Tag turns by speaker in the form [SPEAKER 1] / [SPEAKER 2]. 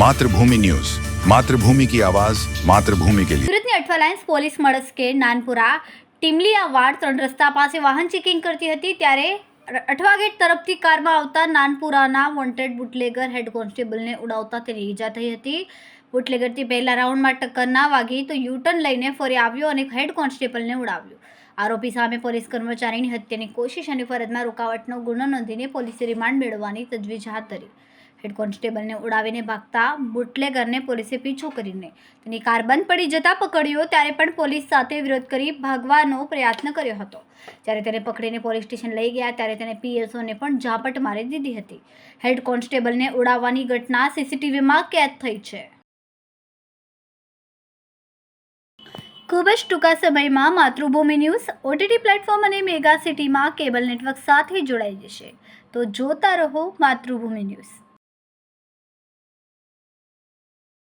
[SPEAKER 1] Mathrubhumi news Mathrubhumi કી આવાજ માતૃભૂમિ કે લીએ
[SPEAKER 2] સુરતની અઠવાલાઇન્સ પોલીસ મળસ્કે નાનપુરા ટીમલીયા વાડ ત્રણ રસ્તા પાસે વાહન ચેકિંગ કરતી હતી ત્યારે અઠવા ગેટ તરફથી કારમાં આવતા નાનપુરાના વોન્ટેડ બુટલેગર હેડ કોન્સ્ટેબલને ઉડાવતા તેની ઈજા થઈ હતી. બુટલેગરથી પહેલા રાઉન્ડમાં ટક્કર ના વાગી તો યુટર્ન લઈને ફરી આવ્યો અને હેડ કોન્સ્ટેબલને ઉડાવ્યો. આરોપી સામે પોલીસ કર્મચારીની હત્યાની કોશિશ અને ફરજમાં રોકાવટનો ગુનો નોંધીને પોલીસે રિમાન્ડ મેળવવાની તજવીજ હાથ ધરી. હેડ કોન્સ્ટેબલને ઉડાવીને ભાગતા બુટલેગરને પોલીસે પીછો કરીને. તેની કાર બંધ પડી જતાં પકડ્યો ત્યારે પણ પોલીસ સાથે વિરોધ કરી ભાગવાનો પ્રયત્ન કર્યો હતો. જ્યારે તેને પકડીને પોલીસ સ્ટેશન લઈ ગયા ત્યારે તેને પીએસઓને પણ ઝાપટ મારી દીધી હતી. હેડ કોન્સ્ટેબલને ઉડાવવાની ઘટના સીસીટીવીમાં કેદ થઈ છે. ખૂબ જ ટૂંકા સમયમાં માતૃભૂમિ ન્યૂઝ ઓટીટી પ્લેટફોર્મ અને મેગા સિટીમાં કેબલ નેટવર્ક સાથે જોડાઈ જશે. તો જોતા રહો માતૃભૂમિ ન્યૂઝ.